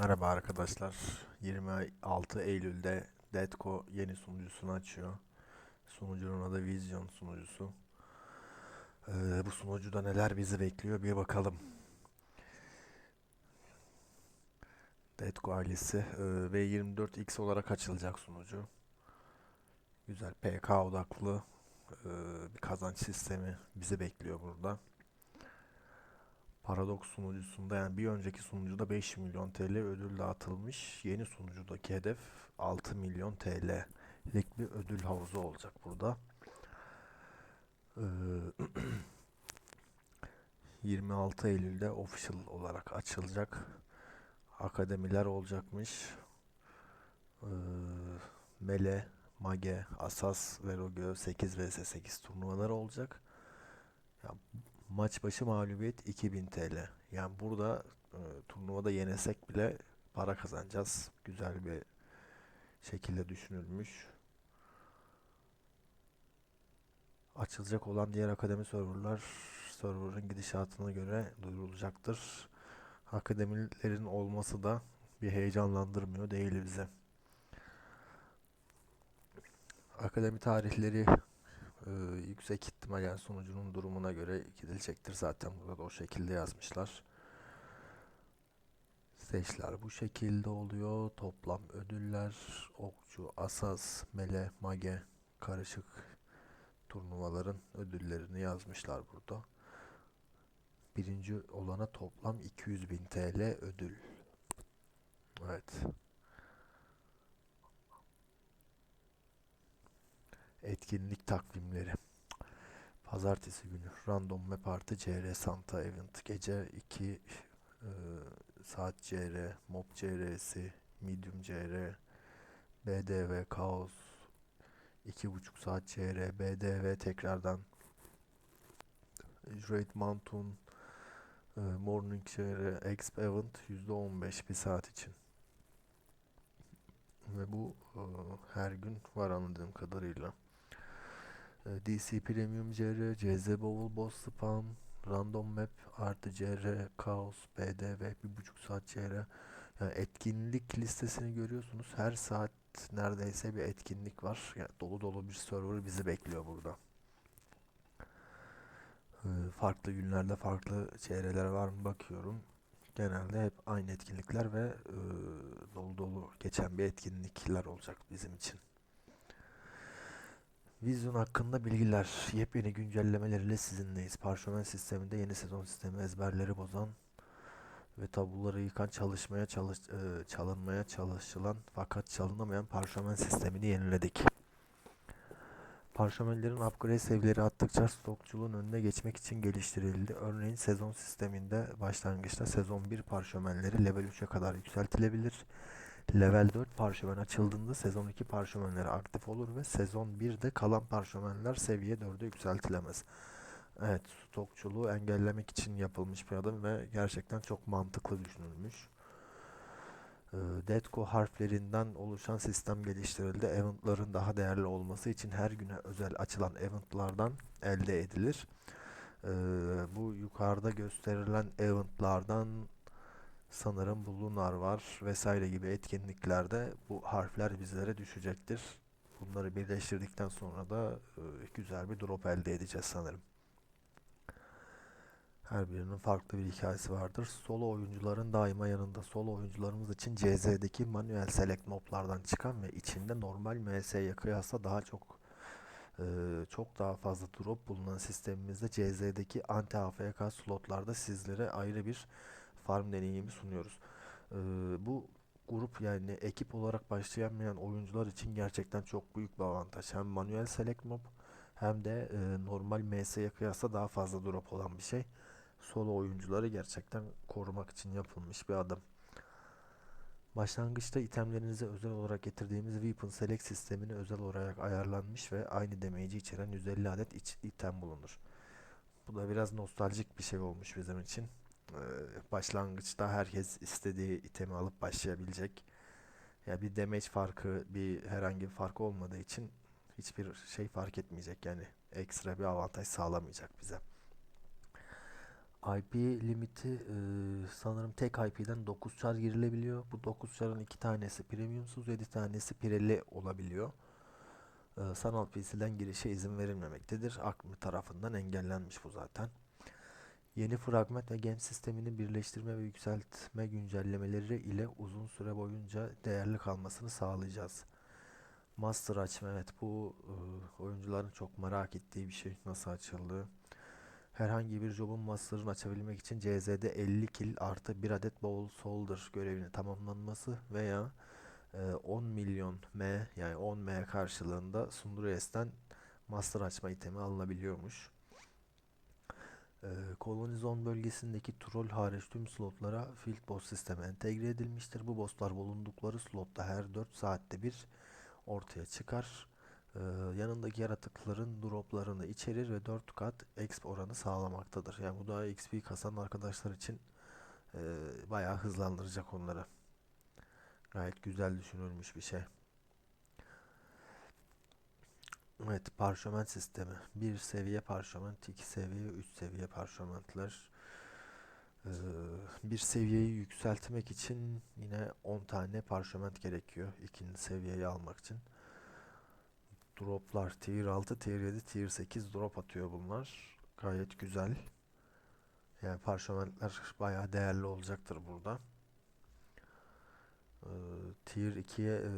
Merhaba arkadaşlar. 26 Eylül'de Detco yeni sunucusunu açıyor. Sunucunun adı Vision sunucusu. Ee, bu sunucuda neler bizi bekliyor bir bakalım. Detco ailesi e, V24X olarak açılacak sunucu. Güzel PK odaklı e, bir kazanç sistemi bizi bekliyor burada. Paradox sunucusunda yani bir önceki sunucuda 5 milyon TL ödül dağıtılmış. Yeni sunucudaki hedef 6 milyon TL'lik bir ödül havuzu olacak burada. Ee, 26 Eylül'de official olarak açılacak. Akademiler olacakmış. Ee, Mele, Mage, Asas ve Rogö 8 vs 8 turnuvaları olacak. Ya Maç başı mağlubiyet 2000 TL. Yani burada e, turnuvada yenesek bile para kazanacağız. Güzel bir şekilde düşünülmüş. Açılacak olan diğer akademi serverlar serverın gidişatına göre duyurulacaktır. Akademilerin olması da bir heyecanlandırmıyor değil bize. Akademi tarihleri ee, yüksek ihtimal yani sunucunun durumuna göre gidilecektir. Zaten burada da o şekilde yazmışlar. Seçler bu şekilde oluyor. Toplam ödüller okçu, asas, mele, mage karışık turnuvaların ödüllerini yazmışlar burada. Birinci olana toplam 200 bin TL ödül. Evet. Etkinlik takvimleri. Pazartesi günü Random Map Party CR Santa Event gece 2 e, saat CR Mob CR'si Medium CR BDV Kaos 2.5 saat CR BDV tekrardan Great Mountain e, Morning CR Exp Event %15 bir saat için ve bu e, her gün var anladığım kadarıyla. E, DC Premium CR, CZ Bowel Boss Spam, Random Map artı CR, Chaos, BDV, 1.5 saat CR. Yani etkinlik listesini görüyorsunuz. Her saat neredeyse bir etkinlik var. Yani dolu dolu bir server bizi bekliyor burada. E, farklı günlerde farklı çevreler var mı bakıyorum. Genelde hep aynı etkinlikler ve e, dolu dolu geçen bir etkinlikler olacak bizim için. Vizyon hakkında bilgiler. Yepyeni güncellemeleriyle sizinleyiz. Parşömen sisteminde yeni sezon sistemi ezberleri bozan ve tabuları yıkan çalışmaya çalış, e, çalınmaya çalışılan fakat çalınamayan parşömen sistemini yeniledik. Parşömenlerin upgrade seviyeleri attıkça stokçuluğun önüne geçmek için geliştirildi. Örneğin sezon sisteminde başlangıçta sezon 1 parşömenleri level 3'e kadar yükseltilebilir. Level 4 parşömen açıldığında sezon 2 parşömenleri aktif olur ve sezon 1'de kalan parşömenler seviye 4'e yükseltilemez. Evet, stokçuluğu engellemek için yapılmış bir adım ve gerçekten çok mantıklı düşünülmüş. Ee, Detco harflerinden oluşan sistem geliştirildi. Eventların daha değerli olması için her güne özel açılan eventlardan elde edilir. Ee, bu yukarıda gösterilen eventlardan sanırım bu Lunar var vesaire gibi etkinliklerde bu harfler bizlere düşecektir. Bunları birleştirdikten sonra da e, güzel bir drop elde edeceğiz sanırım. Her birinin farklı bir hikayesi vardır. Solo oyuncuların daima yanında. Solo oyuncularımız için CZ'deki manuel select moblardan çıkan ve içinde normal MS'ye kıyasla daha çok e, çok daha fazla drop bulunan sistemimizde CZ'deki anti AFK slotlarda sizlere ayrı bir farm deneyimi sunuyoruz. E, bu grup yani ekip olarak başlayamayan oyuncular için gerçekten çok büyük bir avantaj. Hem manuel select mob hem de e, normal MS'ye kıyasla daha fazla drop olan bir şey solo oyuncuları gerçekten korumak için yapılmış bir adım. Başlangıçta itemlerinize özel olarak getirdiğimiz Weapon Select sistemini özel olarak ayarlanmış ve aynı damage'i içeren 150 adet iç, item bulunur. Bu da biraz nostaljik bir şey olmuş bizim için. Ee, başlangıçta herkes istediği itemi alıp başlayabilecek. Ya bir damage farkı, bir herhangi bir fark olmadığı için hiçbir şey fark etmeyecek yani ekstra bir avantaj sağlamayacak bize. IP limiti e, sanırım tek IP'den 9 çar girilebiliyor. Bu 9 çarın 2 tanesi premiumsuz, 7 tanesi pireli olabiliyor. E, sanal PC'den girişe izin verilmemektedir. Akmi tarafından engellenmiş bu zaten. Yeni fragment ve game sistemini birleştirme ve yükseltme güncellemeleri ile uzun süre boyunca değerli kalmasını sağlayacağız. Master açma evet bu e, oyuncuların çok merak ettiği bir şey nasıl açıldığı. Herhangi bir jobun master'ını açabilmek için CZ'de 50 kill artı 1 adet Bowl Soldier görevini tamamlanması veya e, 10 milyon M yani 10 M karşılığında Sunduruyes'ten master açma itemi alınabiliyormuş. E, Kolonizon bölgesindeki troll hariç tüm slotlara field boss sistemi entegre edilmiştir. Bu bosslar bulundukları slotta her 4 saatte bir ortaya çıkar. Ee, yanındaki yaratıkların droplarını içerir ve 4 kat exp oranı sağlamaktadır. Yani bu da XP kasan arkadaşlar için e, bayağı hızlandıracak onları. Gayet güzel düşünülmüş bir şey. Evet, parşömen sistemi. Bir seviye parşöment, iki seviye, üç seviye parşömentler. Ee, bir seviyeyi yükseltmek için yine 10 tane parşöment gerekiyor. ikinci seviyeyi almak için. Droplar tier 6, tier 7, tier 8 drop atıyor bunlar. Gayet güzel. Yani parşömentler bayağı değerli olacaktır burada. Ee, tier 2'ye e,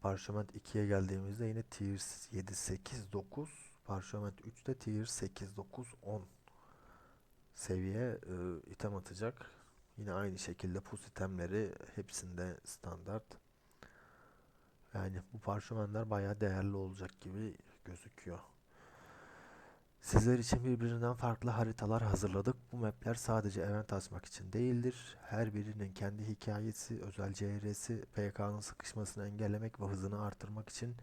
parşöment 2'ye geldiğimizde yine tier 7, 8, 9 parşöment 3'te tier 8, 9, 10 seviye e, item atacak. Yine aynı şekilde pus itemleri hepsinde standart. Yani bu parşömenler bayağı değerli olacak gibi gözüküyor. Sizler için birbirinden farklı haritalar hazırladık. Bu mapler sadece event açmak için değildir. Her birinin kendi hikayesi, özel CR'si, PK'nın sıkışmasını engellemek ve hızını artırmak için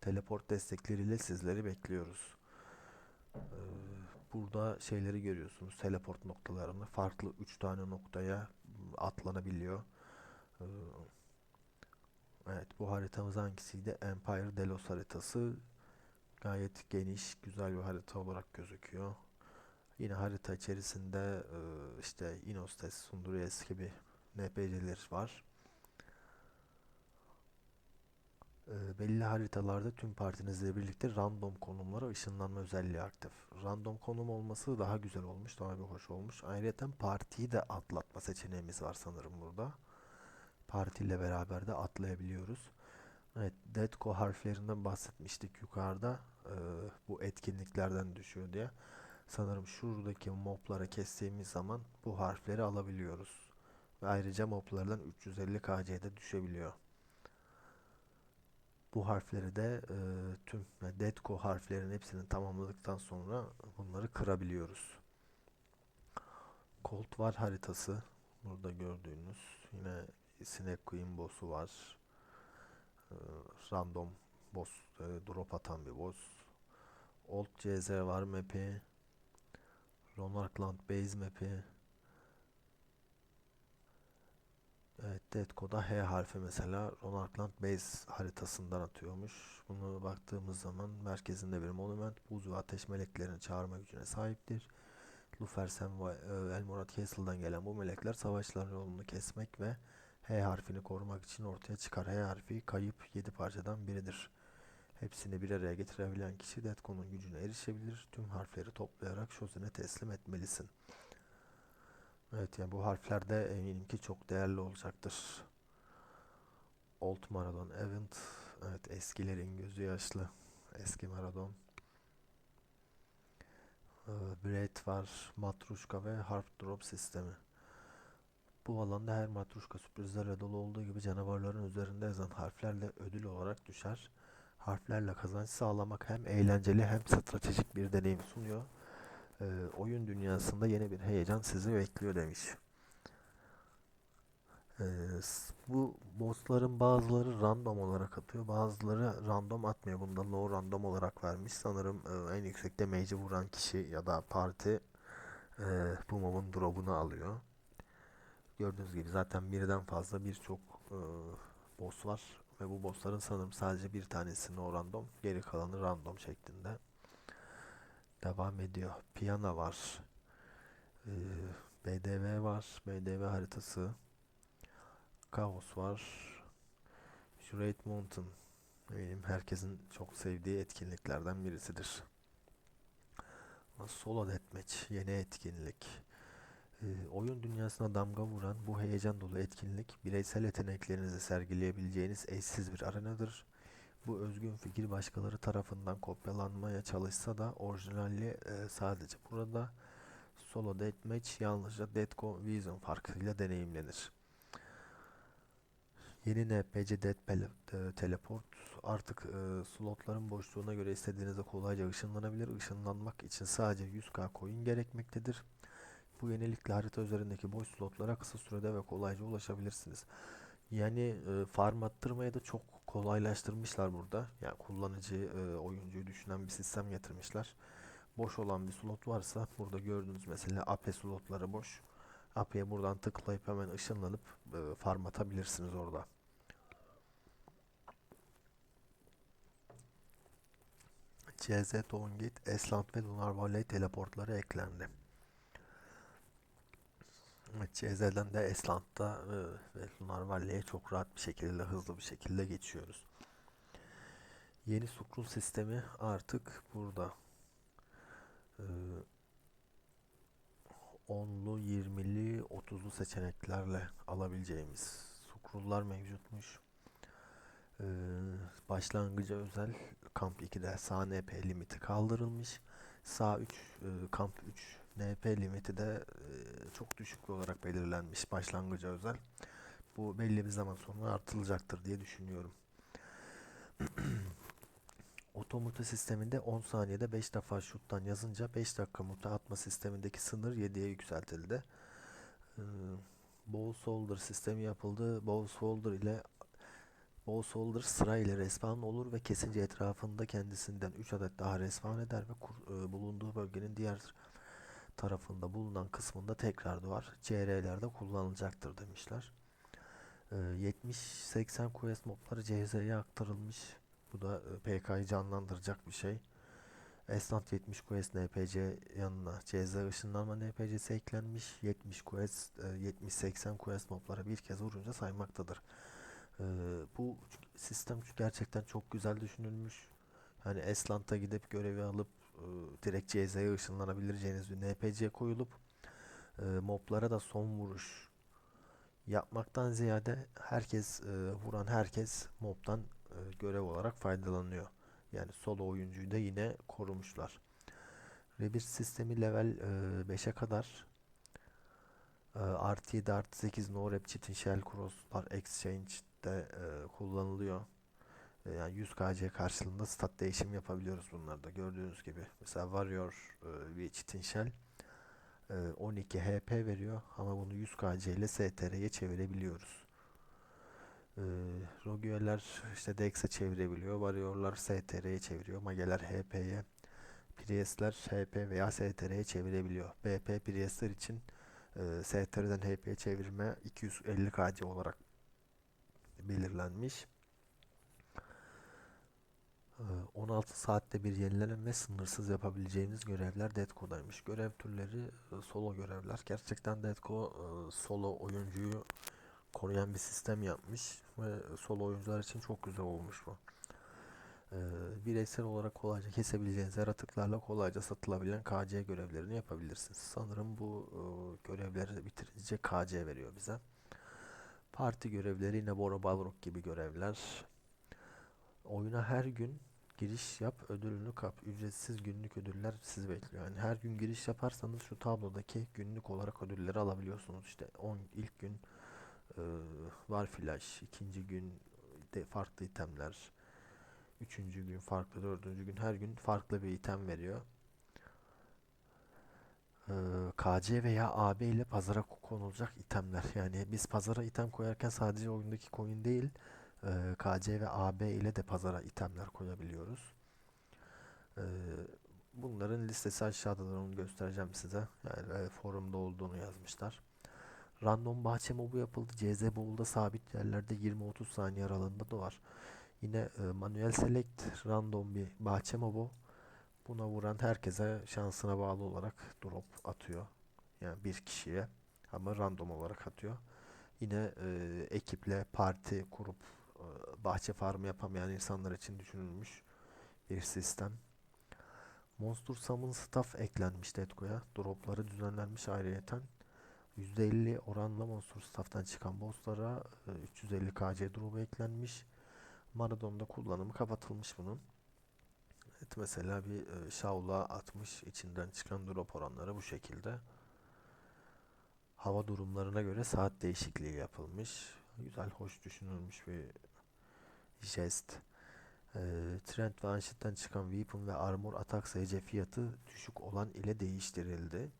teleport destekleriyle sizleri bekliyoruz. Ee, burada şeyleri görüyorsunuz. Teleport noktalarını farklı 3 tane noktaya atlanabiliyor. Ee, Evet bu haritamız hangisiydi? Empire Delos haritası. Gayet geniş, güzel bir harita olarak gözüküyor. Yine harita içerisinde e, işte Inostes, Sunduries gibi NPC'ler var. E, belli haritalarda tüm partinizle birlikte random konumlara ışınlanma özelliği aktif. Random konum olması daha güzel olmuş, daha bir hoş olmuş. Ayrıca partiyi de atlatma seçeneğimiz var sanırım burada partiyle beraber de atlayabiliyoruz. Evet, Detco harflerinden bahsetmiştik yukarıda. Ee, bu etkinliklerden düşüyor diye. Sanırım şuradaki mobları kestiğimiz zaman bu harfleri alabiliyoruz. Ve ayrıca moblardan 350 KC'de düşebiliyor. Bu harfleri de e, tüm yani Detco harflerin hepsini tamamladıktan sonra bunları kırabiliyoruz. Colt var haritası. Burada gördüğünüz yine Snake Queen boss'u var. Ee, random boss e, drop atan bir boss. Old CZ var map'i. Ronarkland Base map'i. Evet, Deadco'da H harfi mesela Ronarkland Base haritasından atıyormuş. Bunu baktığımız zaman merkezinde bir monument buz ve ateş meleklerini çağırma gücüne sahiptir. Lufersen ve Elmorad Castle'dan gelen bu melekler savaşların yolunu kesmek ve H harfini korumak için ortaya çıkar. H harfi kayıp 7 parçadan biridir. Hepsini bir araya getirebilen kişi Detcon'un gücüne erişebilir. Tüm harfleri toplayarak Shozin'e teslim etmelisin. Evet yani bu harfler de eminim ki çok değerli olacaktır. Old Maradon Event. Evet eskilerin gözü yaşlı. Eski Maradon. Ee, Braid var. Matruşka ve Harp Drop sistemi. Bu alanda her matruşka sürprizlerle dolu olduğu gibi canavarların üzerinde yazan harflerle ödül olarak düşer. Harflerle kazanç sağlamak hem eğlenceli hem stratejik bir deneyim sunuyor. Ee, oyun dünyasında yeni bir heyecan sizi bekliyor demiş. Ee, bu bossların bazıları random olarak atıyor, bazıları random atmıyor. Bunda no random olarak vermiş. Sanırım e, en yüksekte mage'i vuran kişi ya da parti e, bu mobun drop'unu alıyor. Gördüğünüz gibi zaten birden fazla birçok e, boss var ve bu bossların sanırım sadece bir tanesi no random, geri kalanı random şeklinde devam ediyor. Piyano var. Ee, BDV var. BDV haritası. Kaos var. Jurate Mountain. Benim herkesin çok sevdiği etkinliklerden birisidir. Solo Deathmatch yeni etkinlik. Ee, oyun dünyasına damga vuran bu heyecan dolu etkinlik bireysel yeteneklerinizi sergileyebileceğiniz eşsiz bir arenadır. Bu özgün fikir başkaları tarafından kopyalanmaya çalışsa da orijinali e, sadece burada Solo Deathmatch yalnızca Deathco Vision farkıyla deneyimlenir. Yeni NPC Pel- e, Teleport artık e, slotların boşluğuna göre istediğinizde kolayca ışınlanabilir. Işınlanmak için sadece 100k coin gerekmektedir. Bu yenilikle harita üzerindeki boş slotlara kısa sürede ve kolayca ulaşabilirsiniz. Yani e, farm attırmayı da çok kolaylaştırmışlar burada. Yani kullanıcı, e, oyuncuyu düşünen bir sistem getirmişler. Boş olan bir slot varsa burada gördüğünüz mesela AP slotları boş. AP'ye buradan tıklayıp hemen ışınlanıp e, farm atabilirsiniz orada. CZ Tongate, Eslant ve Lunar Valley teleportları eklendi. CZ'den de Eslant'ta e, ve Lunar Valley'e çok rahat bir şekilde, hızlı bir şekilde geçiyoruz. Yeni Sukru sistemi artık burada. Ee, 10'lu, 20'li, 30'lu seçeneklerle alabileceğimiz sukrullar mevcutmuş. Ee, başlangıca özel Kamp 2'de sağ NP limiti kaldırılmış. Sağ 3, e, Kamp 3 NP limiti de çok düşük olarak belirlenmiş başlangıca özel. Bu belli bir zaman sonra artılacaktır diye düşünüyorum. Otomuta sisteminde 10 saniyede 5 defa şuttan yazınca 5 dakika muta atma sistemindeki sınır 7'ye yükseltildi. Ee, Soldier sistemi yapıldı. Bow Soldier ile Bow Soldier sıra ile respawn olur ve kesince etrafında kendisinden 3 adet daha respawn eder ve kur- e, bulunduğu bölgenin diğer tarafında bulunan kısmında tekrar doğar. CR'lerde kullanılacaktır demişler. Ee, 70-80 quest mobları CZ'ye aktarılmış. Bu da e, PK'yı canlandıracak bir şey. Esnaf 70 quest NPC yanına CZ ışınlanma NPC'si eklenmiş. 70 quest, e, 70-80 quest moblara bir kez vurunca saymaktadır. Ee, bu sistem gerçekten çok güzel düşünülmüş. Hani Eslant'a gidip görevi alıp e, direkt CZ'ye ışınlanabileceğiniz bir NPC koyulup e, moblara da son vuruş yapmaktan ziyade herkes e, vuran herkes mobtan e, görev olarak faydalanıyor. Yani solo oyuncuyu da yine korumuşlar. Rebirth sistemi level e, 5'e kadar e, artı 7 artı 8 no rep cheat shell crossbar exchange'de e, kullanılıyor. E, yani 100 KC karşılığında stat değişim yapabiliyoruz bunlarda. Gördüğünüz gibi. Mesela Warrior e, e, 12 HP veriyor ama bunu 100 KC ile STR'ye çevirebiliyoruz. Ee, Rogue'ler işte Dex'e çevirebiliyor. Warrior'lar STR'ye çeviriyor. Mage'ler HP'ye. Priest'ler HP veya STR'ye çevirebiliyor. BP Priest'ler için e, STR'den HP'ye çevirme 250 KC olarak belirlenmiş. Ee, 16 saatte bir yenilenen ve sınırsız yapabileceğiniz görevler Deadco'daymış. Görev türleri e, solo görevler. Gerçekten Deadco e, solo oyuncuyu koruyan bir sistem yapmış ve solo oyuncular için çok güzel olmuş bu. Ee, bireysel olarak kolayca kesebileceğiniz yaratıklarla kolayca satılabilen KC görevlerini yapabilirsiniz. Sanırım bu e, görevleri bitirince KC veriyor bize. Parti görevleri yine Boro Balrog gibi görevler. Oyuna her gün giriş yap, ödülünü kap. Ücretsiz günlük ödüller sizi bekliyor. Yani her gün giriş yaparsanız şu tablodaki günlük olarak ödülleri alabiliyorsunuz. İşte 10 ilk gün e, var flash, ikinci gün de farklı itemler, üçüncü gün farklı, dördüncü gün her gün farklı bir item veriyor. Ee, KC veya AB ile pazara konulacak itemler. Yani biz pazara item koyarken sadece oyundaki coin değil, KC ve AB ile de pazara itemler koyabiliyoruz. Bunların listesi aşağıda da onu göstereceğim size. Yani forumda olduğunu yazmışlar. Random bahçe mobu yapıldı. CZ Bowl'da sabit yerlerde 20-30 saniye aralığında doğar. Yine e, manuel select random bir bahçe mobu. Buna vuran herkese şansına bağlı olarak drop atıyor. Yani bir kişiye ama random olarak atıyor. Yine e, ekiple parti kurup bahçe farmı yapamayan insanlar için düşünülmüş bir sistem. Monster Summon Staff eklenmiş Deadco'ya. Dropları düzenlenmiş ayrıyeten. %50 oranla Monster Staff'tan çıkan bosslara e, 350 KC drop'u eklenmiş. Marathon'da kullanımı kapatılmış bunun. Evet, mesela bir e, Shaula atmış içinden çıkan drop oranları bu şekilde. Hava durumlarına göre saat değişikliği yapılmış. Güzel, hoş düşünülmüş bir jest. E, Trend ve Unshit'ten çıkan Weapon ve Armor atak sayıcı fiyatı düşük olan ile değiştirildi.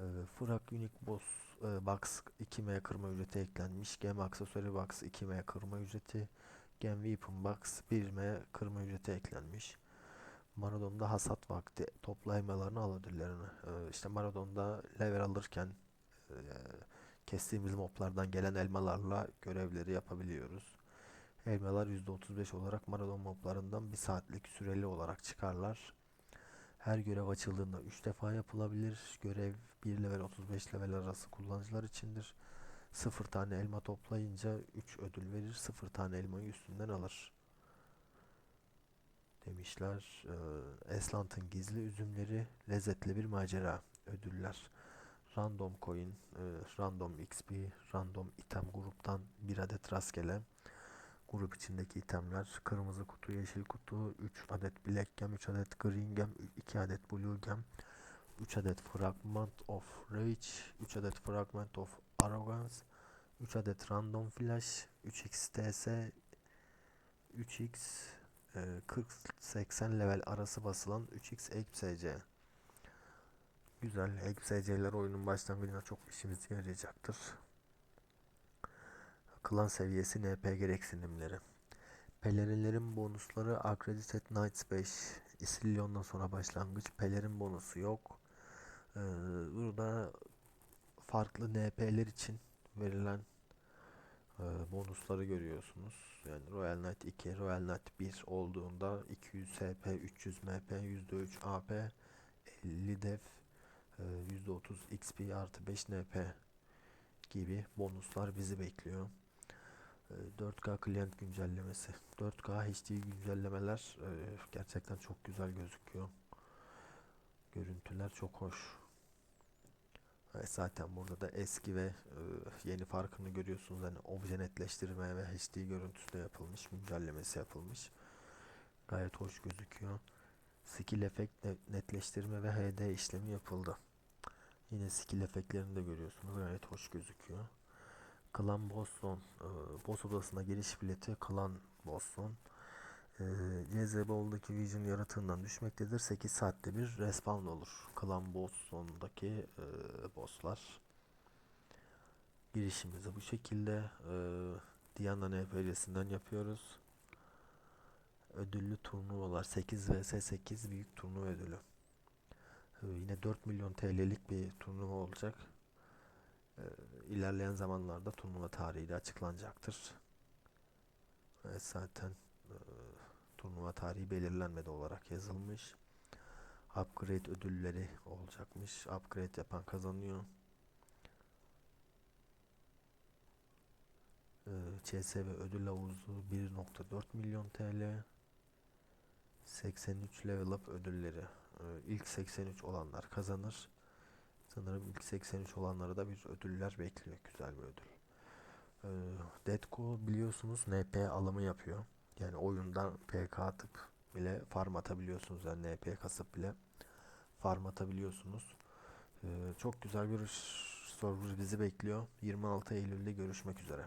E, Frag Unique Boss e, Box 2M kırma ücreti eklenmiş. Gem Aksesuarı Box 2M kırma ücreti. Gem Weapon Box 1M kırma ücreti eklenmiş. Marathon'da hasat vakti topla elmalarını al ödüllerini. Ee, işte Marathon'da level alırken e, kestiğimiz moblardan gelen elmalarla görevleri yapabiliyoruz. Elmalar %35 olarak Marathon moblarından bir saatlik süreli olarak çıkarlar. Her görev açıldığında 3 defa yapılabilir. Görev 1 level 35 level arası kullanıcılar içindir. 0 tane elma toplayınca 3 ödül verir. 0 tane elmayı üstünden alır demişler. Eslant'ın gizli üzümleri, lezzetli bir macera, ödüller. Random coin, e, random XP, random item gruptan bir adet rastgele. Grup içindeki itemler kırmızı kutu, yeşil kutu, 3 adet black gem, 3 adet green gem, 2 adet blue gem, 3 adet fragment of rage, 3 adet fragment of arrogance, 3 adet random flash, 3x TS, 3x e, 40-80 level arası basılan 3x EXC. Güzel. EXC'ler oyunun başlangıcında çok işimize yarayacaktır. Klan seviyesi NP gereksinimleri. Pelerinlerin bonusları Accredited Knights 5 İsillion'dan sonra başlangıç. Pelerin bonusu yok. Ee, burada farklı NP'ler için verilen e, bonusları görüyorsunuz. Yani Royal Knight 2, Royal Knight 1 olduğunda 200 SP, 300 MP, %3 AP, 50 def, e, %30 XP artı 5 NP gibi bonuslar bizi bekliyor. E, 4K klient güncellemesi. 4K HD güncellemeler e, gerçekten çok güzel gözüküyor. Görüntüler çok hoş. Zaten burada da eski ve e, yeni farkını görüyorsunuz. Hani obje netleştirme ve HD görüntüsü de yapılmış, güncellemesi yapılmış. Gayet hoş gözüküyor. Skill efekt netleştirme ve HD işlemi yapıldı. Yine skill efektlerini de görüyorsunuz. Gayet hoş gözüküyor. Clan Boston, e, boss odasına giriş bileti Clan Boston. E, CZBOL'daki Vision yaratığından düşmektedir. 8 saatte bir respawn olur. Clan Boston'daki e, bosslar. Girişimizi bu şekilde e, Diana NPC'sinden yapıyoruz. Ödüllü turnuvalar 8 vs 8 büyük turnuva ödülü. E, yine 4 milyon TL'lik bir turnuva olacak. E, ilerleyen zamanlarda turnuva tarihi de açıklanacaktır. Evet zaten e, turnuva tarihi belirlenmedi olarak yazılmış. Upgrade ödülleri olacakmış. Upgrade yapan kazanıyor. Ee, CS ve ödül havuzu 1.4 milyon TL. 83 level up ödülleri. Ee, ilk 83 olanlar kazanır. Sanırım ilk 83 olanlara da bir ödüller bekliyor. Güzel bir ödül. Ee, Deadco biliyorsunuz NP alımı yapıyor. Yani oyundan PK atıp bile farm atabiliyorsunuz. Yani NP kasıp bile farm atabiliyorsunuz. Ee, çok güzel bir server bizi bekliyor. 26 Eylül'de görüşmek üzere.